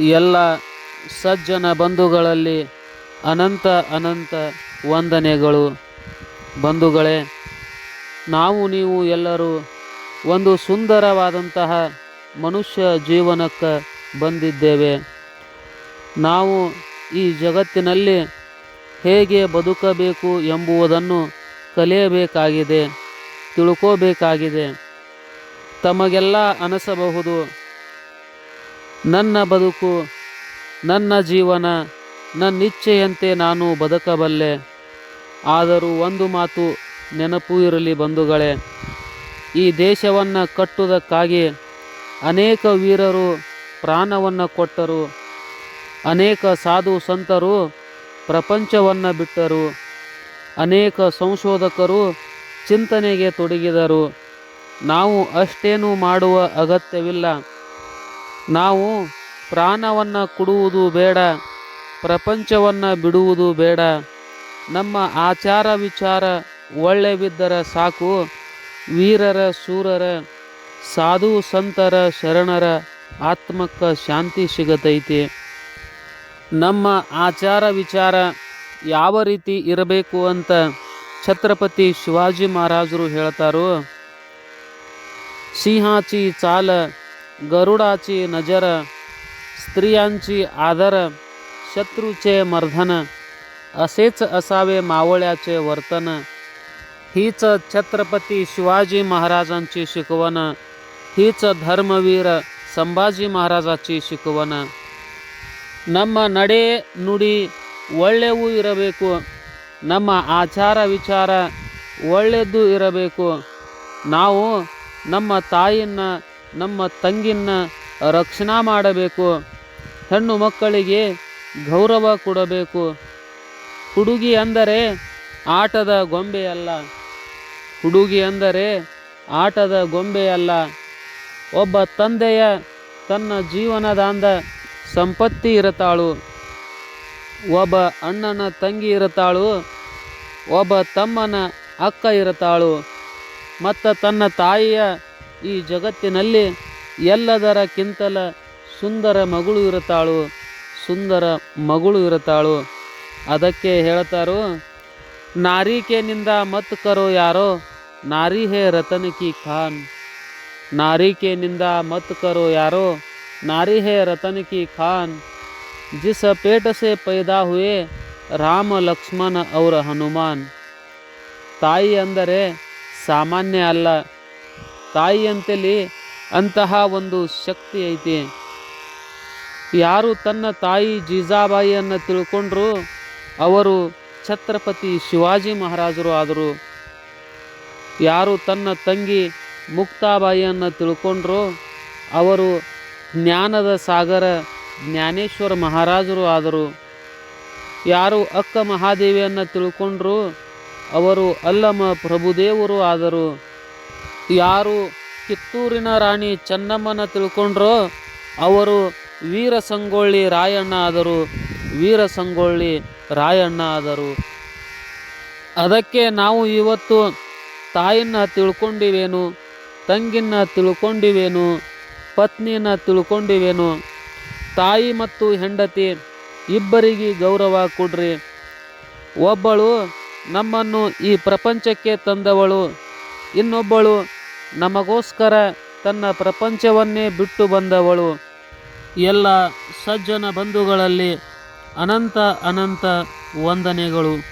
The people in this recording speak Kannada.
ಎಲ್ಲ ಸಜ್ಜನ ಬಂಧುಗಳಲ್ಲಿ ಅನಂತ ಅನಂತ ವಂದನೆಗಳು. ಬಂಧುಗಳೇ, ನಾವು ನೀವು ಎಲ್ಲರೂ ಒಂದು ಸುಂದರವಾದಂತಹ ಮನುಷ್ಯ ಜೀವನಕ್ಕೆ ಬಂದಿದ್ದೇವೆ. ನಾವು ಈ ಜಗತ್ತಿನಲ್ಲಿ ಹೇಗೆ ಬದುಕಬೇಕು ಎಂಬುವುದನ್ನು ಕಲಿಯಬೇಕಾಗಿದೆ, ತಿಳ್ಕೋಬೇಕಾಗಿದೆ. ತಮಗೆಲ್ಲ ಅನಿಸಬಹುದು ನನ್ನ ಬದುಕು, ನನ್ನ ಜೀವನ, ನನ್ನಿಚ್ಛೆಯಂತೆ ನಾನು ಬದುಕಬಲ್ಲೆ. ಆದರೂ ಒಂದು ಮಾತು ನೆನಪು ಇರಲಿ ಬಂಧುಗಳೇ. ಈ ದೇಶವನ್ನು ಕಟ್ಟುವುದಕ್ಕಾಗಿ ಅನೇಕ ವೀರರು ಪ್ರಾಣವನ್ನು ಕೊಟ್ಟರು. ಅನೇಕ ಸಾಧು ಸಂತರು ಪ್ರಪಂಚವನ್ನು ಬಿಟ್ಟರು. ಅನೇಕ ಸಂಶೋಧಕರು ಚಿಂತನೆಗೆ ತೊಡಗಿದರು. ನಾವು ಅಷ್ಟೇನೂ ಮಾಡುವ ಅಗತ್ಯವಿಲ್ಲ. ನಾವು ಪ್ರಾಣವನ್ನು ಕೊಡುವುದು ಬೇಡ, ಪ್ರಪಂಚವನ್ನು ಬಿಡುವುದು ಬೇಡ. ನಮ್ಮ ಆಚಾರ ವಿಚಾರ ಒಳ್ಳೆ ಬಿದ್ದರ ಸಾಕು. ವೀರರ, ಸೂರರ, ಸಾಧು ಸಂತರ ಶರಣರ ಆತ್ಮಕ್ಕೆ ಶಾಂತಿ ಸಿಗತೈತಿ. ನಮ್ಮ ಆಚಾರ ವಿಚಾರ ಯಾವ ರೀತಿ ಇರಬೇಕು ಅಂತ ಛತ್ರಪತಿ ಶಿವಾಜಿ ಮಹಾರಾಜರು ಹೇಳ್ತಾರೋ. ಸಿಂಹಾಚಿ ಚಾಲ गरुडाची नजर स्त्रियांची आदर शत्रूचे मर्धन असेच असावे मावळ्याचे वर्तन हीच छत्रपती शिवाजी महाराजांची शिकवण हीच धर्मवीर संभाजी महाराजाची ಶಿಕವನ ನಮ್ಮ ನಡೆ ನುಡಿ ಒಳ್ಳೆಯವು ಇರಬೇಕು ನಮ್ಮ ಆಚಾರ ವಿಚಾರ ಒಳ್ಳೆಯದು ಇರಬೇಕು ನಾವು ನಮ್ಮ ತಾಯಿಯನ್ನ ನಮ್ಮ ತಂಗಿನ ರಕ್ಷಣಾ ಮಾಡಬೇಕು. ಹೆಣ್ಣು ಮಕ್ಕಳಿಗೆ ಗೌರವ ಕೊಡಬೇಕು. ಹುಡುಗಿ ಅಂದರೆ ಆಟದ ಗೊಂಬೆಯಲ್ಲ. ಹುಡುಗಿ ಅಂದರೆ ಆಟದ ಗೊಂಬೆಯಲ್ಲ. ಒಬ್ಬ ತಂದೆಯ ತನ್ನ ಜೀವನದಾಂದ ಸಂಪತ್ತಿ ಇರುತ್ತಾಳು ಒಬ್ಬ ಅಣ್ಣನ ತಂಗಿ ಇರುತ್ತಾಳು ಒಬ್ಬ ತಮ್ಮನ ಅಕ್ಕ ಇರುತ್ತಾಳು ಮತ್ತು ತನ್ನ ತಾಯಿಯ ಈ ಜಗತ್ತಿನಲ್ಲಿ ಎಲ್ಲದರಕ್ಕಿಂತಲ ಸುಂದರ ಮಗಳು ಇರುತ್ತಾಳು, ಸುಂದರ ಮಗಳು ಇರುತ್ತಾಳು. ಅದಕ್ಕೆ ಹೇಳ್ತಾರೋ, ನಾರಿಕೆನಿಂದ ಮತ್ ಕರೋ ಯಾರೋ ನಾರಿ ಹೇ ರತನ ಕಿ ಖಾನ್. ನಾರಿಕೆನಿಂದ ಮತ್ ಕರೋ ಯಾರೋ ನಾರಿ ಹೇ ರತನ ಕಿ ಖಾನ್. ಜಿಸ ಪೇಟ ಸೆ ಪೈದಾ ಹುಯೆ, ರಾಮ ಲಕ್ಷ್ಮಣ ಅವರ ಹನುಮಾನ್. ತಾಯಿ ಅಂದರೆ ಸಾಮಾನ್ಯ ಅಲ್ಲ ತಾಯಿಯಂತಲಿ ಅಂತಹ ಒಂದು ಶಕ್ತಿ ಐತಿ. ಯಾರು ತನ್ನ ತಾಯಿ ಜೀಜಾಬಾಯಿಯನ್ನು ತಿಳ್ಕೊಂಡ್ರು, ಅವರು ಛತ್ರಪತಿ ಶಿವಾಜಿ ಮಹಾರಾಜರು ಆದರು. ಯಾರು ತನ್ನ ತಂಗಿ ಮುಕ್ತಾಬಾಯಿಯನ್ನು ತಿಳ್ಕೊಂಡ್ರು, ಅವರು ಜ್ಞಾನದ ಸಾಗರ ಜ್ಞಾನೇಶ್ವರ ಮಹಾರಾಜರು ಆದರು. ಯಾರು ಅಕ್ಕ ಮಹಾದೇವಿಯನ್ನು ತಿಳ್ಕೊಂಡ್ರು, ಅವರು ಅಲ್ಲಮ ಪ್ರಭುದೇವರು ಆದರು. ಯಾರು ಕಿತ್ತೂರಿನ ರಾಣಿ ಚೆನ್ನಮ್ಮನ ತಿಳ್ಕೊಂಡ್ರೋ ಅವರು ವೀರ ಸಂಗೊಳ್ಳಿ ರಾಯಣ್ಣ ಆದರು. ವೀರ ಸಂಗೊಳ್ಳಿ ರಾಯಣ್ಣ ಆದರು. ಅದಕ್ಕೆ ನಾವು ಇವತ್ತು ತಾಯಿನ ತಿಳ್ಕೊಂಡಿವೇನು ತಂಗಿನ ತಿಳ್ಕೊಂಡಿವೇನು ಪತ್ನಿನ ತಿಳ್ಕೊಂಡಿವೇನು. ತಾಯಿ ಮತ್ತು ಹೆಂಡತಿ ಇಬ್ಬರಿಗೆ ಗೌರವ ಕೊಡ್ರಿ. ಒಬ್ಬಳು ನಮ್ಮನ್ನು ಈ ಪ್ರಪಂಚಕ್ಕೆ ತಂದವಳು, ಇನ್ನೊಬ್ಬಳು ನಮಗೋಸ್ಕರ ತನ್ನ ಪ್ರಪಂಚವನ್ನೇ ಬಿಟ್ಟು ಬಂದವಳು. ಎಲ್ಲ ಸಜ್ಜನ ಬಂಧುಗಳಲ್ಲಿ ಅನಂತ ಅನಂತ ವಂದನೆಗಳು.